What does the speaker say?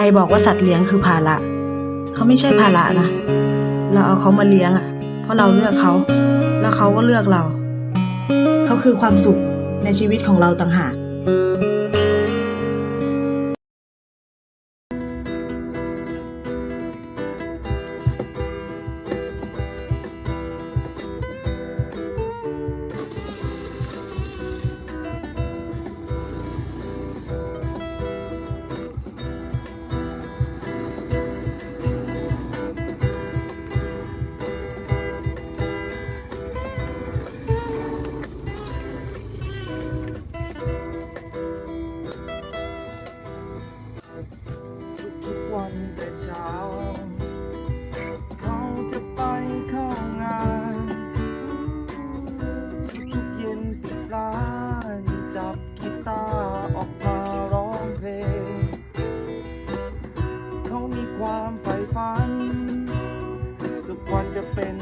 ใครบอกว่าสัตว์เลี้ยงคือภาระเขาไม่ใช่ภาระนะ เราเอาเขามาเลี้ยงอะ เพราะเราเลือกเขา แล้วเขาก็เลือกเรา เขาคือความสุขในชีวิตของเราต่างหาก ควรจะเป็น